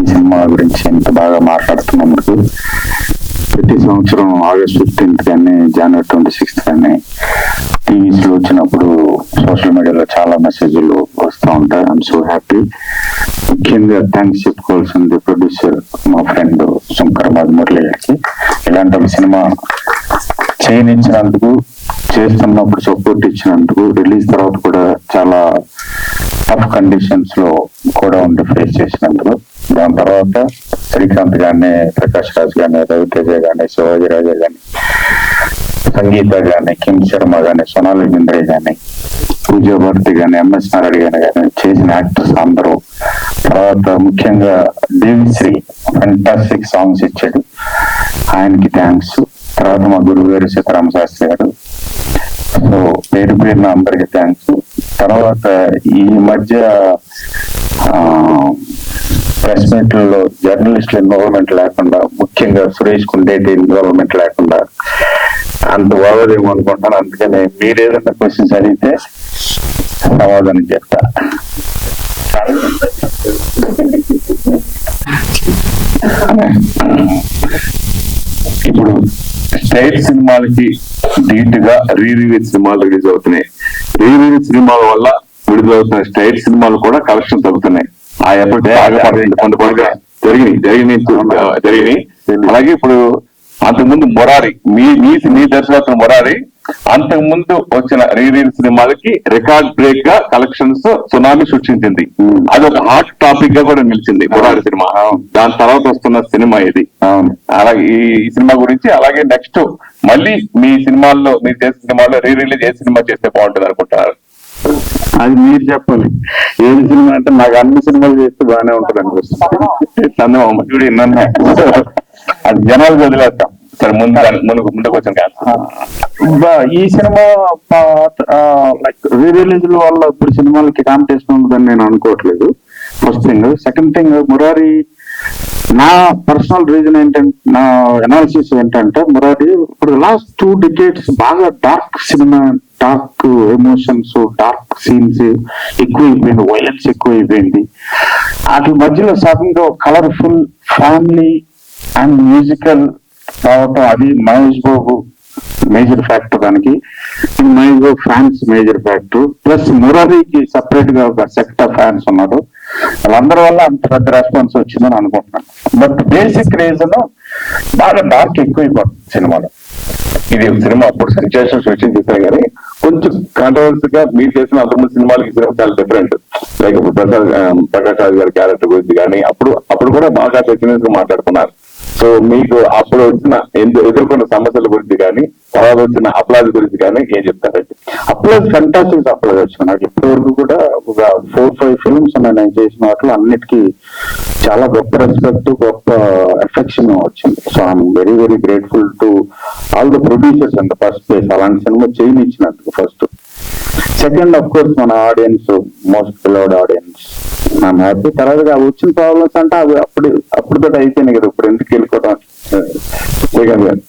ఈ సినిమా గురించి ఇంత బాగా మాట్లాడుతున్నందుకు ప్రతి సంవత్సరం ఆగస్ట్ ఫిఫ్టీన్త్ కానీ జనవరి ట్వంటీ సిక్స్త్ కానీ టీవీస్లో వచ్చినప్పుడు సోషల్ మీడియాలో చాలా మెసేజ్లు వస్తూ ఉంటాయి. ఐఎమ్ సో హ్యాపీ ముఖ్యంగా థ్యాంక్స్ చెప్పుకోవాల్సింది ప్రొడ్యూసర్ మా ఫ్రెండ్ శంకర్ మురళి గారికి. ఇలాంటి ఒక సినిమా చేయనిచ్చినందుకు చేస్తున్నప్పుడు సపోర్ట్ ఇచ్చినందుకు రిలీజ్ తర్వాత కూడా చాలా టఫ్ కండిషన్స్లో కూడా ఉండి ఫేస్ చేసినందుకు దాని తర్వాత శ్రీకాంత్ గాని ప్రకాష్ రాజ్ గాని రవితేజ గాని శివాజీ రాజా గాని సంగీత గాని కిమ్ శర్మ గాని సోనాలి బింద్రే గాని పూజా భారతి గాని ఎంఎస్ నారాయణ గాని గాని చేసిన యాక్టర్స్ అందరూ. తర్వాత ముఖ్యంగా దేవిశ్రీ ఫంటాస్టిక్ సాంగ్స్ ఇచ్చాడు. ఆయనకి థ్యాంక్స్ తర్వాత మా గురువు గారు సీతారామ శాస్త్రి గారు. సో పేరు పేరున అందరికి థ్యాంక్స్ తర్వాత ఈ మధ్య ప్రెస్ మీట్లలో జర్నలిస్టుల ఇన్వాల్వ్మెంట్ లేకుండా ముఖ్యంగా సురేష్ కుండేటి ఇన్వాల్వ్మెంట్ లేకుండా అంత బాగోదేమో అనుకుంటాను అందుకని మీరు ఏదైనా క్వశ్చన్స్ అడిగితే సమాధానం చెప్తా. ఇప్పుడు స్టైల్ సినిమాలకి ధీటుగా రీ రిలీజ్ సినిమాలు రిలీజ్ అవుతున్నాయి. రీ రిలీజ్ సినిమాల వల్ల విడుదలవుతున్న స్టైల్ సినిమాలు కూడా కలెక్షన్ తగ్గుతున్నాయి ఆ జరిగినాయి జరిగినాయి ఆ, జరిగినాయి అలాగే ఇప్పుడు అంతకుముందు మొరారి మీ మీ మీ దర్శకత్వం మొరారి అంతకు ముందు వచ్చిన రీ రిలీజ్ సినిమాలకి రికార్డ్ బ్రేక్గా కలెక్షన్స్ సునామీ సృష్టించింది. అది ఒక హాట్ టాపిక్గా కూడా నిలిచింది మొరారి సినిమా. దాని తర్వాత వస్తున్న సినిమా ఇది. అలాగే ఈ సినిమా గురించి అలాగే నెక్స్ట్ మళ్ళీ మీ సినిమాల్లో మీరు చేసే సినిమాలో రీ రిలీజ్ ఏ సినిమా చేస్తే బాగుంటుంది అనుకుంటున్నారు? అది మీరు చెప్పాలి. ఏది సినిమా అంటే నాకు అన్ని సినిమాలు చేస్తే బాగానే ఉంటుంది అనిపిస్తుంది. చందమామ చూడు నన్ను అది జనాలు వదిలేస్తాం. సరే ముందు ముందుకు ముందు ముందుకు వచ్చాను ఈ సినిమా లైక్ రీ రిలీజ్ వల్ల ఇప్పుడు సినిమాలకి కాంపిటీషన్ ఉంటుందని నేను అనుకోవట్లేదు. First thing second thing Murari నా పర్సనల్ రీజన్ ఏంటంటే నా అనాలిసిస్ ఏంటంటే మురారి ఇప్పుడు లాస్ట్ టూ డికేట్స్ బాగా dark cinema dark emotions dark scenes ఎక్కువైపోయింది వైలెన్స్ ఎక్కువైపోయింది వాటి మధ్యలో సడన్గా కలర్ఫుల్ ఫ్యామిలీ అండ్ మ్యూజికల్ రావటం అది మహేష్ బాబు మేజర్ ఫ్యాక్టర్ దానికి. Mahesh Babu fans major factor plus మురారికి సపరేట్గా ఒక సెక్ట్ ఆఫ్ ఫ్యాన్స్ ఉన్నారు. వాళ్ళందరి వల్ల అంత పెద్ద రెస్పాన్స్ వచ్చిందని అనుకుంటున్నాను. బట్ బేసిక్ రీజన్ బాగా డార్క్ ఎక్కువైపోతుంది సినిమాలో. ఇది సినిమా అప్పుడు సెన్సేషన్ వచ్చింది చేశారు కానీ కొంచెం కాంట్రవర్సీ గా మీరు చేసిన అంతకుముందు సినిమాలకి చాలా డిఫరెంట్ లైక్ ఇప్పుడు ప్రసాద్ ప్రకాష్ రాజ్ గారి క్యారెక్టర్ గురించి కానీ అప్పుడు అప్పుడు కూడా బాగా చర్చనీయంగా మాట్లాడుకున్నారు. సో మీకు అప్పుడు వచ్చిన ఎదుర్కొన్న సమస్యల గురించి కానీ తర్వాత వచ్చిన అప్లాజ్ గురించి కానీ ఏం చెప్తారండి? అప్లాజ్ ఫంటాస్టిక్ అప్లాజ్ వచ్చిన నాకు ఇప్పటివరకు కూడా ఒక ఫోర్ ఫైవ్ ఫిల్మ్స్ ఉన్నాయి. నేను చేసిన వాటిలో అన్నిటికీ చాలా గొప్ప రెస్పెక్ట్ గొప్ప ఎఫెక్షన్ వచ్చింది. So I'm very very grateful to all the producers and first place అలాంటి సినిమా చేయనిచ్చినందుకు ఫస్ట్ సెకండ్ అఫ్ కోర్స్ మన audience most beloved audience I'm happy తర్వాత వచ్చిన ప్రాబ్లమ్స్ అంటే అవి అప్పుడు అప్పుడు కూడా అయిపోయినాయి కదా. ఇప్పుడు ఎందుకు వెళ్ళిపోవడం శ్రీకాంత్ గారు